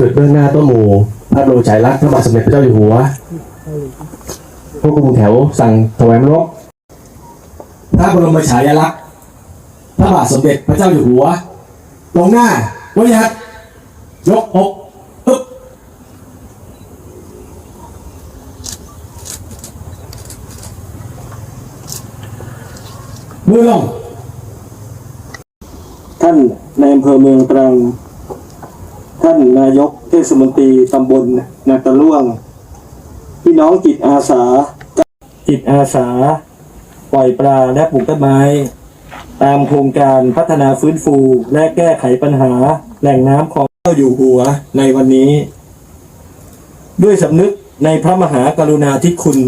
จุดเบื้องหน้าต้นหมู่พระบรมฉายาลักษณ์พระบาทสมเด็จพระเจ้าอยู่หัวพวกคุมแถวสั่งถวายมรกพระบรมฉายาลักษณ์พระบาทสมเด็จพระเจ้าอยู่หัวตรงหน้าวิยัดยกอกปึ๊บมือลงท่านในอำเภอเมืองตรัง ท่านนายกเทศมนตรีตำบลนาตะล่วง พี่น้องจิตอาสาจิตอาสา ปล่อยปลาและปลูกต้นไม้ ตามโครงการพัฒนาฟื้นฟู และแก้ไขปัญหาแหล่งน้ำของเจ้าอยู่หัวในวันนี้ ด้วยสำนึกในพระมหากรุณาธิคุณ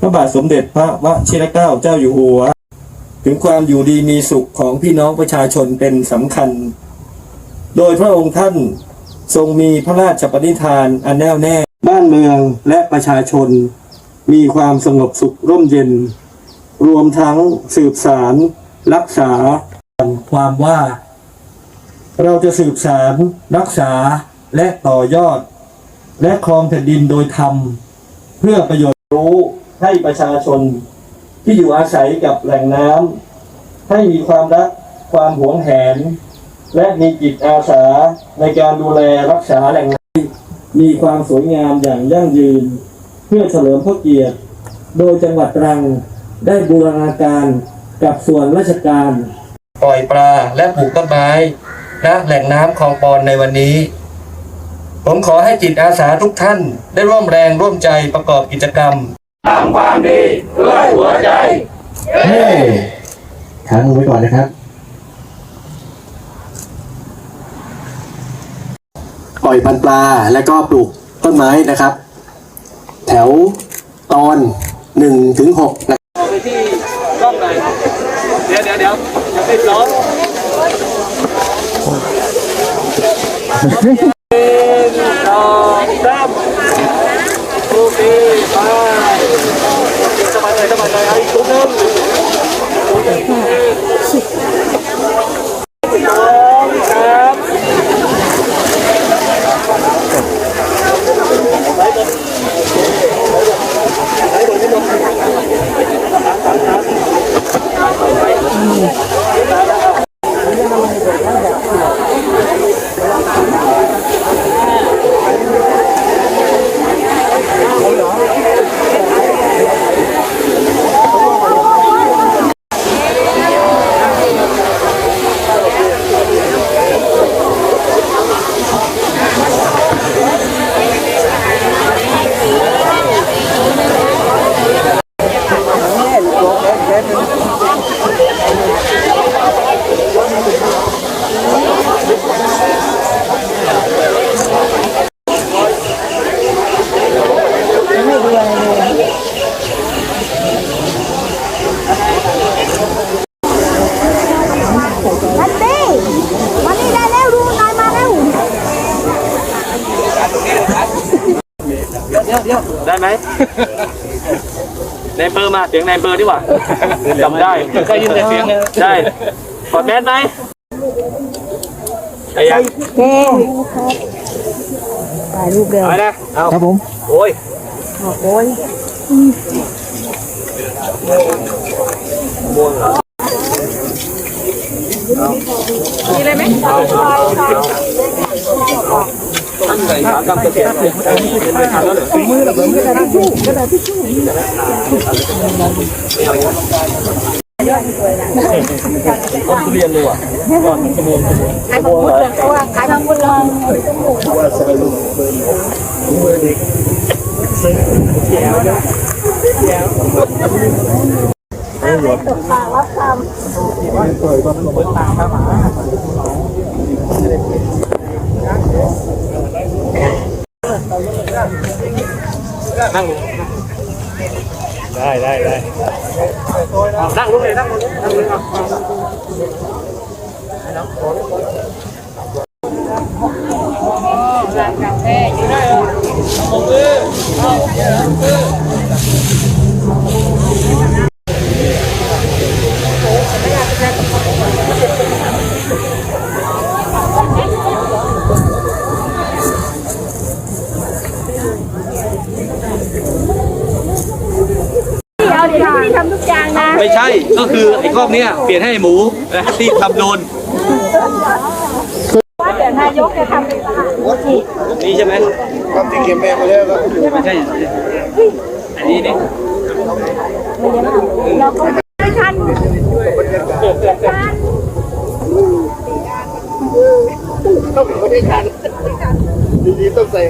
พระบาทสมเด็จพระวชิรเกล้าเจ้าอยู่หัว ถึงความอยู่ดีมีสุขของพี่น้องประชาชนเป็นสำคัญ โดยพระองค์ท่าน ทรงมีพระราชปณิธานอันแน่วแน่ บ้านเมืองและประชาชน มีความสงบสุขร่มเย็น รวมทั้งสืบสาร รักษา ความว่า เราจะสืบสาร รักษาและต่อยอด และครองแผ่นดินโดยธรรม เพื่อประโยชน์รู้ให้ประชาชนที่อยู่อาศัยกับแหล่งน้ำให้มีความรักความหวงแหน และมีจิตอาสาในการดูแลรักษาแหล่งน้ำมีความสวยงามอย่างยั่งยืน เพื่อเฉลิมพระเกียรติ โดยจังหวัดตรังได้บูรณาการกับส่วนราชการ ปล่อยปลาและปลูกต้นไม้ณแหล่งน้ำคลองปอนในวันนี้ ผมขอให้จิตอาสาทุกท่านได้ร่วมแรงร่วมใจประกอบกิจกรรมเฮ้ค้างมือไว้ก่อนนะครับ ปล่อยพันธุ์ปลา และก็ปลูกต้นไม้นะครับ แถวตอนหนึ่งถึงหกนะไปที่กล้องหน่อยเดี๋ยวเดี๋ยวเดี๋ยวยังไม่พร้อสองสามโอเคไปสบายเลยสบายเลยเอาอีกตัวหนึงสองสามนัตตี้มานี่ได้แล้วดูนายมาแล้ว ได้ไหมในเบอร์มาเสียงในเบอร์ดีกว่าจำได้เคยยินแต่เสียงใช่กดแมสไหมไอ้ยังเฮ้ถ่ายรูปเร็วเอานะเอาครับผม โอ้ยโอ้ยตั้งใจหา กรรมเกษตรมือระเบิดกระดาษทิชชู่กระดาษทิชชู่ต้นทุเรียนเลยว่ะก่อนขโมยขายมังคุดเลยเพราะว่าขายมังคุ ดเลงได้ได้ได้นั่งลงเลยนั่งลงนั่งลงครับ ที่ทำทุกอย่างนะ ไม่ใช่ ก็คือไอ้ครอบเนี้ยเปลี่ยนให้หมูแล้วที่ทำโดนว่าแต่นายกจะทำเป็นนี่ใช่ไหมทำที่เขียนแม่มาแล้วก็ไม่ใช่ อันนี้เนี่เราก็ไม่ทันทันต้องไม่ได้ทันดีๆต้องใส่